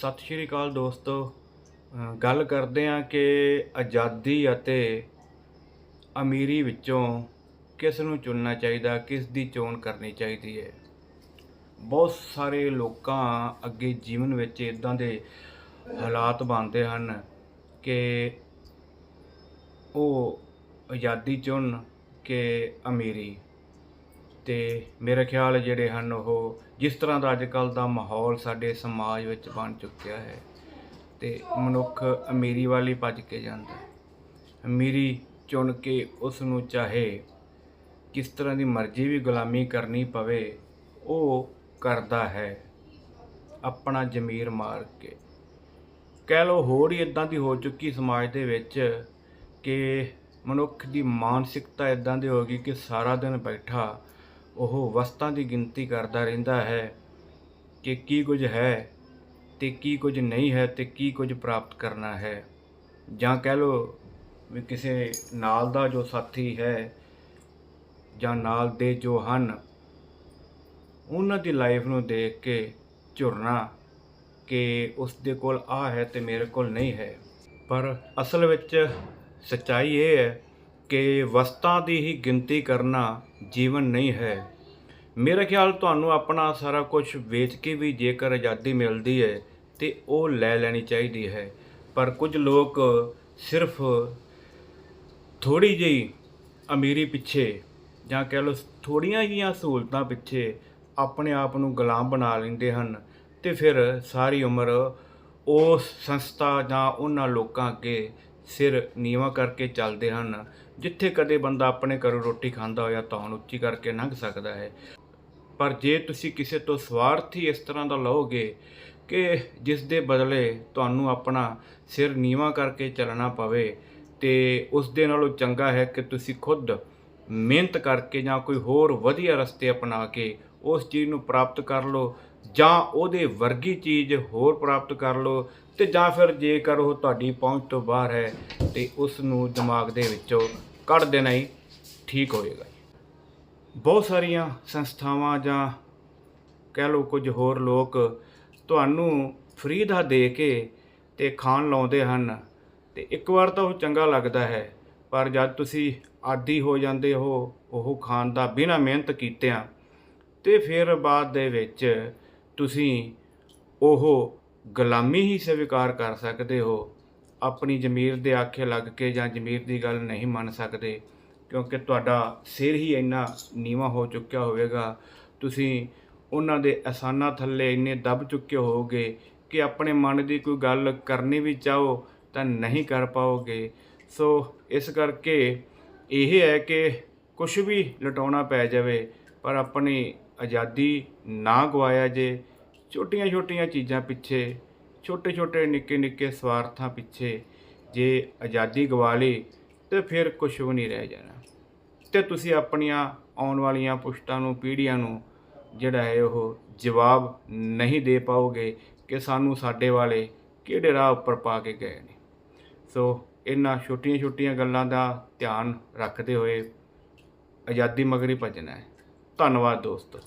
ਸਤਿ ਸ਼੍ਰੀ ਅਕਾਲ ਦੋਸਤੋ। ਗੱਲ ਕਰਦੇ ਹਾਂ ਕਿ ਆਜ਼ਾਦੀ ਅਤੇ ਅਮੀਰੀ ਵਿੱਚੋਂ ਕਿਸ ਨੂੰ ਚੁਣਨਾ ਚਾਹੀਦਾ, ਕਿਸ ਦੀ ਚੋਣ ਕਰਨੀ ਚਾਹੀਦੀ ਹੈ। ਬਹੁਤ ਸਾਰੇ ਲੋਕਾਂ ਅੱਗੇ ਜੀਵਨ ਵਿੱਚ ਇਦਾਂ ਦੇ ਹਾਲਾਤ ਬਣਦੇ ਹਨ ਕਿ ਉਹ ਆਜ਼ਾਦੀ ਚੁਣ ਕਿ ਅਮੀਰੀ। ਤੇ ਮੇਰੇ ਖਿਆਲ ਜਿਹੜੇ ਹਨ ਉਹ ਜਿਸ ਤਰ੍ਹਾਂ ਦਾ ਅੱਜ ਕੱਲ ਦਾ ਮਾਹੌਲ ਸਾਡੇ ਸਮਾਜ ਵਿੱਚ ਬਣ ਚੁੱਕਿਆ ਹੈ ਤੇ ਮਨੁੱਖ ਅਮੀਰੀ ਵਾਲੀ ਭੱਜ ਕੇ ਜਾਂਦਾ ਹੈ। ਅਮੀਰੀ ਚੁਣ ਕੇ ਉਸ ਨੂੰ ਚਾਹੇ ਕਿਸ ਤਰ੍ਹਾਂ ਦੀ ਮਰਜ਼ੀ ਵੀ ਗੁਲਾਮੀ ਕਰਨੀ ਪਵੇ, ਉਹ ਕਰਦਾ ਹੈ ਆਪਣਾ ਜ਼ਮੀਰ ਮਾਰ ਕੇ। ਕਹਿ ਲਓ ਹੋਰ ਹੀ ਇਦਾਂ ਦੀ ਹੋ ਚੁੱਕੀ ਸਮਾਜ ਦੇ ਵਿੱਚ ਕਿ ਮਨੁੱਖ ਦੀ ਮਾਨਸਿਕਤਾ ਇਦਾਂ ਦੀ ਹੋ ਗਈ ਕਿ ਸਾਰਾ ਦਿਨ ਬੈਠਾ ਉਹ ਵਸਤਾਂ ਦੀ ਗਿਣਤੀ ਕਰਦਾ ਰਹਿੰਦਾ ਹੈ ਕਿ ਕੀ ਕੁਝ ਹੈ ਤੇ ਕੀ ਕੁਝ ਨਹੀਂ ਹੈ ਤੇ ਕੀ ਕੁਝ ਪ੍ਰਾਪਤ ਕਰਨਾ ਹੈ। ਜਾਂ ਕਹਿ ਲਓ ਵੀ ਕਿਸੇ ਨਾਲ ਦਾ ਜੋ ਸਾਥੀ ਹੈ ਜਾਂ ਨਾਲ ਦੇ ਜੋ ਹਨ, ਉਹਨਾਂ ਦੀ ਲਾਈਫ ਨੂੰ ਦੇਖ ਕੇ ਝੁਰਨਾ ਕਿ ਉਸ ਦੇ ਕੋਲ ਆ ਹੈ ਤੇ ਮੇਰੇ ਕੋਲ ਨਹੀਂ ਹੈ। ਪਰ ਅਸਲ ਵਿੱਚ ਸੱਚਾਈ ਇਹ ਹੈ ਕਿ ਵਸਤਾਂ ਦੀ ਹੀ ਗਿਣਤੀ ਕਰਨਾ ਜੀਵਨ ਨਹੀਂ ਹੈ। ਮੇਰੇ ਖਿਆਲ ਤੁਹਾਨੂੰ ਆਪਣਾ ਸਾਰਾ ਕੁਝ ਵੇਚ ਕੇ ਵੀ ਜੇਕਰ ਆਜ਼ਾਦੀ ਮਿਲਦੀ ਹੈ, ਤੇ ਉਹ ਲੈ ਲੈਣੀ ਚਾਹੀਦੀ ਹੈ। ਪਰ ਕੁਝ ਲੋਕ ਸਿਰਫ ਥੋੜੀ ਜਿਹੀ ਅਮੀਰੀ ਪਿੱਛੇ ਜਾਂ ਕਹਿ ਲਓ ਥੋੜੀਆਂ ਜਿਹੀਆਂ ਸਹੂਲਤਾਂ ਪਿੱਛੇ ਆਪਣੇ ਆਪ ਨੂੰ ਗੁਲਾਮ ਬਣਾ ਲੈਂਦੇ ਹਨ ਤੇ ਫਿਰ ਸਾਰੀ ਉਮਰ ਉਸ ਸੰਸਥਾ ਜਾਂ ਉਹਨਾਂ ਲੋਕਾਂ ਅੱਗੇ ਸਿਰ ਨੀਵਾ ਕਰਕੇ ਚੱਲਦੇ ਹਨ। ਜਿੱਥੇ ਕਦੇ ਬੰਦਾ ਆਪਣੇ ਘਰੋਂ ਰੋਟੀ ਖਾਂਦਾ ਹੋਇਆ ਤਾਂ ਉੱਚੀ ਕਰਕੇ ਲੰਘ ਸਕਦਾ ਹੈ। ਪਰ ਜੇ ਤੁਸੀਂ ਕਿਸੇ ਤੋਂ ਸਵਾਰਥੀ ਇਸ ਤਰ੍ਹਾਂ ਦਾ ਲਓਗੇ ਕਿ ਜਿਸ ਦੇ ਬਦਲੇ ਤੁਹਾਨੂੰ ਆਪਣਾ ਸਿਰ ਨੀਵਾ ਕਰਕੇ ਚੱਲਣਾ ਪਵੇ, ਤੇ ਉਸ ਦੇ ਨਾਲੋਂ ਚੰਗਾ ਹੈ ਕਿ ਤੁਸੀਂ ਖੁਦ ਮਿਹਨਤ ਕਰਕੇ ਜਾਂ ਕੋਈ ਹੋਰ ਵਧੀਆ ਰਸਤੇ ਅਪਣਾ ਕੇ ਉਸ ਚੀਜ਼ ਨੂੰ ਪ੍ਰਾਪਤ ਕਰ ਲਓ ਜਾਂ ਉਹਦੇ ਵਰਗੀ ਚੀਜ਼ ਹੋਰ ਪ੍ਰਾਪਤ ਕਰ ਲਓ ਤੇ ਜਾਂ ਫਿਰ ਜੇਕਰ ਉਹ ਤੁਹਾਡੀ ਪਹੁੰਚ ਤੋਂ ਬਾਹਰ ਹੈ ਤੇ ਉਸ ਨੂੰ ਦਿਮਾਗ ਦੇ ਵਿੱਚੋਂ ਕੱਢ ਦੇਣਾ ਹੀ ਠੀਕ ਹੋਏਗਾ। ਬਹੁਤ ਸਾਰੀਆਂ ਸੰਸਥਾਵਾਂ ਜਾਂ ਕਹਿ ਲਓ ਕੁਝ ਹੋਰ ਲੋਕ ਤੁਹਾਨੂੰ ਫ੍ਰੀ ਦਾ ਦੇ ਕੇ ਤੇ ਖਾਣ ਲਾਉਂਦੇ ਹਨ ਤੇ ਇੱਕ ਵਾਰ ਤਾਂ ਉਹ ਚੰਗਾ ਲੱਗਦਾ ਹੈ, ਪਰ ਜਦ ਤੁਸੀਂ ਆਦੀ ਹੋ ਜਾਂਦੇ ਹੋ, ਉਹ ਖਾਣ ਦਾ ਬਿਨਾਂ ਮਿਹਨਤ ਕੀਤਿਆਂ ਤੇ ਫਿਰ ਬਾਅਦ ਦੇ ਵਿੱਚ ਤੁਸੀਂ ਉਹ ਗੁਲਾਮੀ ਹੀ ਸਵੀਕਾਰ ਕਰ ਸਕਦੇ ਹੋ, ਆਪਣੀ ਜ਼ਮੀਰ ਦੇ ਆਖੇ ਲੱਗ ਕੇ ਜਾਂ ਜ਼ਮੀਰ ਦੀ ਗੱਲ ਨਹੀਂ ਮੰਨ ਸਕਦੇ, ਕਿਉਂਕਿ ਤੁਹਾਡਾ ਸਿਰ ਹੀ ਇੰਨਾ ਨੀਵਾ ਹੋ ਚੁੱਕਿਆ ਹੋਵੇਗਾ। ਤੁਸੀਂ ਉਹਨਾਂ ਦੇ ਅਹਿਸਾਨਾਂ ਥੱਲੇ ਇੰਨੇ ਦਬ ਚੁੱਕੇ ਹੋਗੇ ਕਿ ਆਪਣੇ ਮਨ ਦੀ ਕੋਈ ਗੱਲ ਕਰਨੀ ਵੀ ਚਾਹੋ ਤਾਂ ਨਹੀਂ ਕਰ ਪਾਓਗੇ। ਸੋ ਇਸ ਕਰਕੇ ਇਹ ਹੈ ਕਿ ਕੁਝ ਵੀ ਲਟਾਉਣਾ ਪੈ ਜਾਵੇ, ਪਰ ਆਪਣੀ ਆਜ਼ਾਦੀ ਨਾ ਗਵਾਇਆ ਜੇ ਛੋਟੀਆਂ-ਛੋਟੀਆਂ ਚੀਜ਼ਾਂ ਪਿੱਛੇ, ਛੋਟੇ-ਛੋਟੇ, ਨਿੱਕੇ-ਨਿੱਕੇ ਸਵਾਰਥਾਂ ਪਿੱਛੇ ਜੇ ਆਜ਼ਾਦੀ ਗਵਾ ਲਈ ਤੇ ਫਿਰ ਕੁਝ ਵੀ ਨਹੀਂ ਰਹਿ ਜਾਣਾ। ਤੇ ਤੁਸੀਂ ਆਪਣੀਆਂ ਆਉਣ ਵਾਲੀਆਂ ਪੁਸ਼ਤਾਂ ਨੂੰ, ਪੀੜ੍ਹੀਆਂ ਨੂੰ ਜਿਹੜਾ ਹੈ ਉਹ ਜਵਾਬ ਨਹੀਂ ਦੇ ਪਾਓਗੇ ਕਿ ਸਾਨੂੰ ਸਾਡੇ ਵਾਲੇ ਕਿਹੜੇ ਰਾਹ ਉੱਪਰ ਪਾ ਕੇ ਗਏ ਨੇ। ਸੋ ਇਹਨਾਂ ਛੋਟੀਆਂ-ਛੋਟੀਆਂ ਗੱਲਾਂ ਦਾ ਧਿਆਨ ਰੱਖਦੇ ਹੋਏ ਆਜ਼ਾਦੀ ਮਗਰੀ ਹੀ ਭੱਜਣਾ ਹੈ। ਧੰਨਵਾਦ ਦੋਸਤੋ।